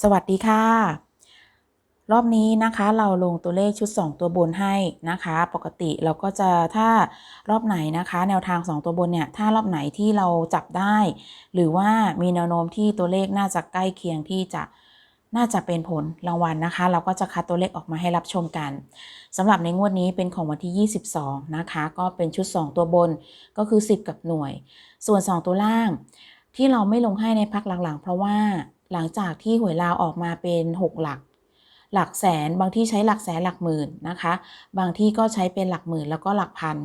สวัสดีค่ะ รอบนี้นะคะเราลงตัวเลขชุด 2 ตัวบนให้นะคะ ปกติเราก็จะถ้ารอบไหนนะคะ แนวทาง 2 ตัวบนเนี่ยถ้ารอบไหนที่เราจับได้ หรือว่ามีแนวโน้มที่ตัวเลขน่าจะใกล้เคียงที่จะน่าจะเป็นผลรางวัลนะคะ เราก็จะคัดตัวเลขออกมาให้รับชมกันสำหรับในงวดนี้เป็นของวันที่ 22 นะคะ ก็เป็นชุด 2 ตัวบนก็คือ 10 กับหน่วย ส่วน 2 ตัวล่าง ที่เราไม่ลงให้ในพักหลังๆ เพราะว่า หลังจากที่หวยลาวออกมาเป็น 6 หลัก หลักแสนบางที่ใช้หลักแสนหลักหมื่นนะคะ บางที่ก็ใช้เป็นหลักหมื่นแล้วก็หลักพัน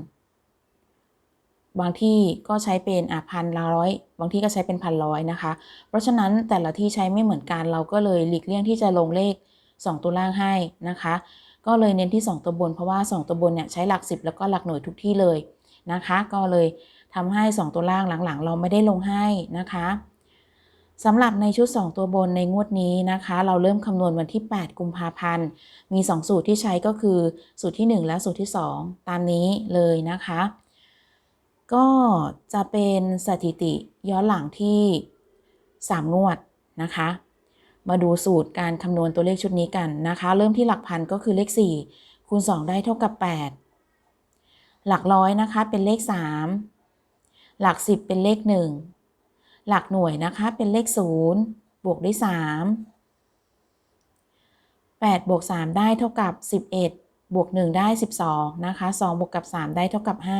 บางที่ก็ใช้เป็นอะพันร้อย บางที่ก็ใช้เป็นพันร้อยนะคะ เพราะฉะนั้นแต่ละที่ใช้ไม่เหมือนกันเราก็เลยหลีกเลี่ยงที่จะลงเลข 2 ตัวล่างให้นะคะ ก็เลยเน้นที่ 2 ตัวบน เพราะว่า 2 ตัวบนเนี่ยใช้หลัก 10 แล้วก็หลักหน่วยทุกที่เลยนะคะ ก็เลยทำให้ 2 ตัวล่างหลังๆ เราไม่ได้ลงให้นะคะ สำหรับในชุด 2 ตัวบนในงวดนี้นะคะ เราเริ่มคำนวณวันที่ 8 กุมภาพันธ์ มี 2 สูตรที่ใช้ก็คือสูตรที่ 1 และสูตรที่ 2 ตามนี้เลยนะคะ ก็จะเป็นสถิติย้อนหลังที่ 3 งวดนะคะ มาดูสูตรการคำนวณตัวเลขชุดนี้กันนะคะ เริ่มที่หลักพันก็คือเลข 4 คูณ 2 ได้เท่ากับ 8 หลักร้อยนะคะเป็นเลข 3 หลัก 10 เป็นเลข 1 หลักหน่วยนะคะเป็นเลข 0 บวกด้วย 3 8 บวก 3 ได้เท่ากับ 11 บวก 1 ได้ 12 นะคะ 2 บวกกับ 3 ได้เท่ากับ 5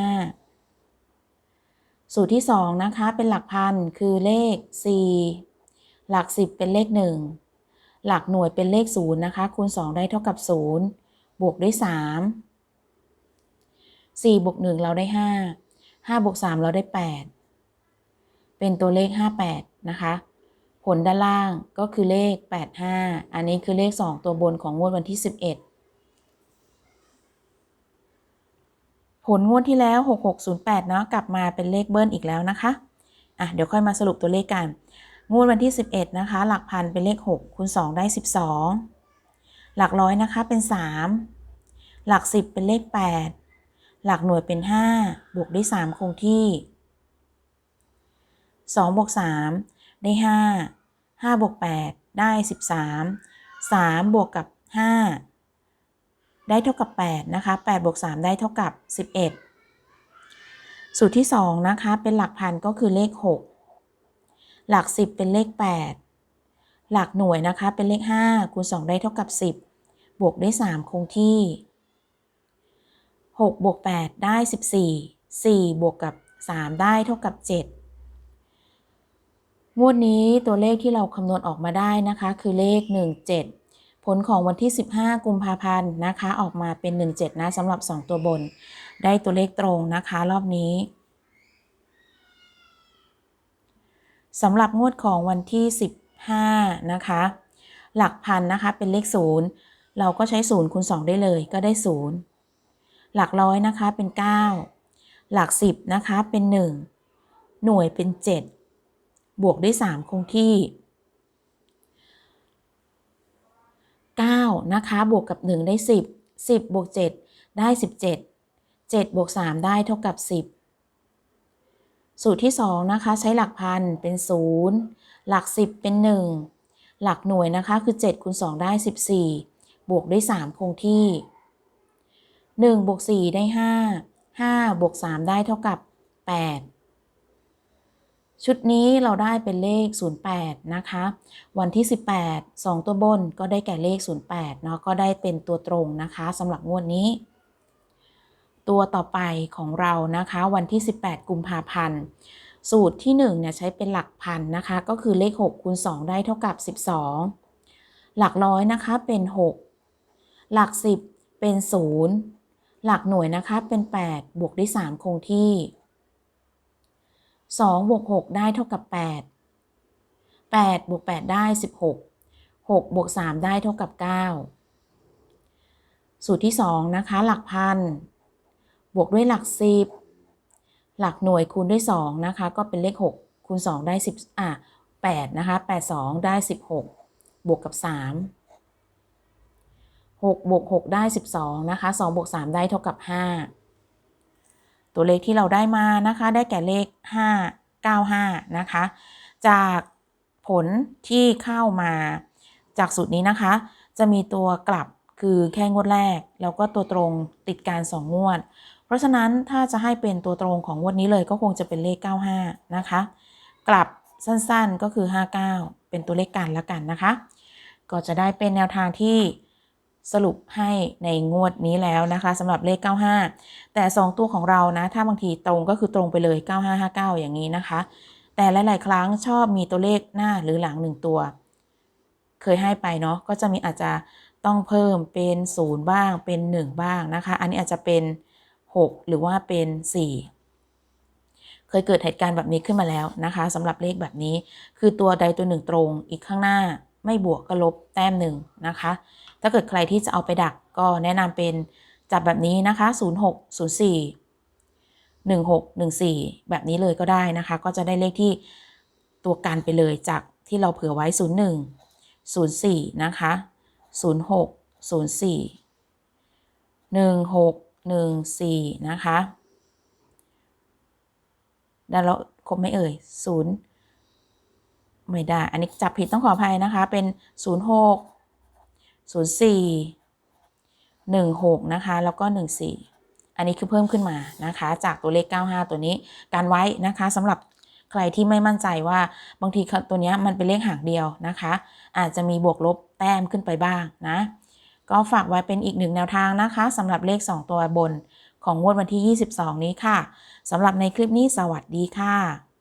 สูตรที่ 2 นะคะ เป็นหลักพันคือเลข 4 หลัก 10 เป็นเลข 1 หลักหน่วยเป็นเลข 0 นะคะ คูณ 2 ได้เท่ากับ 0 บวกด้วย 3 4 บวก 1 เราได้ 5 5 บวก 3 เราได้ 8 เป็นตัวเลข 58 นะคะ ผลด้านล่างก็คือเลข 85 อันนี้คือเลข 2 ตัวบนของงวดวันที่ 11 ผลงวดที่แล้ว 6608 เนาะกลับมาเป็นเลขเบิ้ลอีกแล้วนะคะ อะเดี๋ยวค่อยมาสรุปตัวเลขกัน งวดวันที่ 11 นะคะ หลักพันเป็นเลข 6คูณ2ได้ 12 หลักร้อยนะคะเป็น 3 หลัก 10 เป็นเลข 8 หลักหน่วยเป็น 5 บวกด้วย 3 คงที่ 2บวก3 ได้ 5 5บวก8ได้ 13 3 บวกกับ 5 ได้เท่ากับ 8 นะคะ8บวก 3 ได้เท่ากับ 11 สูตรที่ 2 นะคะ เป็นหลักพันก็คือเลข 6 หลัก 10 เป็นเลข 8 หลักหน่วยนะคะ เป็นเลข 5 คูณ 2 ได้เท่ากับ 10 บวกด้วย 3 คงที่ 6 บวก 8 ได้ 14 4 บวกกับ 3 ได้เท่ากับ 7 งวดนี้ตัวเลขที่เราคำนวณออกมาได้นะคะ คือเลข 17 ผลของวันที่ 15 กุมภาพันธ์นะคะ ออกมาเป็น 17 นะสำหรับ 2 ตัวบน ได้ตัวเลขตรงนะคะรอบนี้สำหรับงวดของวันที่ 15 นะคะ หลักพันนะคะเป็นเลข 0 เราก็ใช้ 0คูณ2 ได้เลยก็ได้ 0 หลักร้อยนะคะเป็น 9 หลัก 10 นะคะเป็น 1 หน่วยเป็น 7 บวกด้วย 3 คงที่ 9 นะคะ บวกกับ 1 ได้ 10 10 บวก 7 ได้ 17 7 บวก 3 ได้เท่ากับ 10 สูตรที่ 2 นะคะ ใช้หลักพันเป็น 0 หลัก 10 เป็น 1 หลักหน่วยนะคะ คือ 7คูณ2ได้ 14 บวกด้วย 3 คงที่ 1 บวก 4 ได้ 5 5 บวก 3 ได้เท่ากับ 8 ชุดนี้เราได้เป็นเลข 08 นะคะ วันที่ 18 2 ตัวบนก็ได้แก่เลข 08 เนาะก็ได้เป็นตัวตรงนะคะสำหรับงวดนี้ ตัวต่อไปของเรานะคะวันที่ 18 กุมภาพันธ์สูตรที่1เนี่ยใช้เป็นหลักพันนะคะ ก็คือเลข6คูณ2ได้เท่ากับ 12 หลักร้อยนะคะเป็น 6 หลัก 10 เป็น 0 หลักหน่วยนะคะเป็น 8 บวกด้วย 3 คงที่ 2บวก6ได้เท่ากับ 8 8บวก8ได้ 16 6บวก3ได้เท่ากับ 9 สูตรที่ 2 นะคะ หลักพัน บวกด้วยหลัก 10 หลักหน่วยคูณด้วย 2 นะคะ ก็เป็นเลข 6 คูณ 2 ได้ 10อะ8นะคะ8 2 ได้ 16 บวกกับ 3 6บวก6ได้ 12 นะคะ 2 บวก 3 ได้เท่ากับ 5 ตัวเลขที่เราได้มานะคะ ได้แก่เลข 595 นะคะ จากผลที่เข้ามาจากสูตรนี้นะคะ จะมีตัวกลับคือแค่งวดแรก แล้วก็ตัวตรงติดการสองงวด เพราะฉะนั้นถ้าจะให้เป็นตัวตรงของงวดนี้เลยก็คงจะเป็นเลข 95 นะคะ กลับสั้นๆก็คือ 59 เป็นตัวเลขกันแล้วกันนะคะ ก็จะได้เป็นแนวทางที่ สรุปให้ในงวดนี้แล้วนะคะสำหรับเลข 95 แต่ 2 ตัวของเรานะถ้าบางทีตรงก็คือตรงไปเลย 9559 อย่างนี้นะคะ แต่หลาย ๆ ครั้งชอบมีตัวเลขหน้าหรือหลัง 1 ตัว เคยให้ไปเนาะก็จะมีอาจจะต้องเพิ่มเป็น0บ้างเป็น 1 บ้างนะคะ อันนี้อาจจะเป็น 6 หรือว่าเป็น4เคยเกิดเหตุการณ์แบบนี้ขึ้นมาแล้วนะคะสำหรับเลขแบบนี้ คือตัวใดตัวหนึ่งตรง อีกข้างหน้าไม่บวกก็ลบแต้มหนึ่งนะคะ ถ้าเกิดใครที่จะเอาไปดักก็แนะนำเป็นจับแบบนี้นะคะ 06 04 16 14 แบบนี้เลยก็ได้นะคะ ก็จะได้เลขที่ตัวกันไปเลยจากที่เราเผื่อไว้ 01 04 นะคะ 06 04 16 14 นะคะได้แล้วครบไหมเอ่ย 0 ไม่ได้ อันนี้จับผิดต้องขออภัยนะคะ เป็น 06 04 16 นะคะ แล้วก็ 14 อันนี้คือเพิ่มขึ้นมานะคะ จากตัวเลข 95 ตัวนี้การไว้นะคะสำหรับใครที่ไม่มั่นใจว่าบางทีตัวนี้มันเป็นเลขหางเดียวนะคะ อาจจะมีบวกลบแต้มขึ้นไปบ้างนะ ก็ฝากไว้เป็นอีกหนึ่งแนวทางนะคะสำหรับเลข 2 ตัวบนของงวดวันที่ 22 นี้ค่ะสำหรับในคลิปนี้สวัสดีค่ะ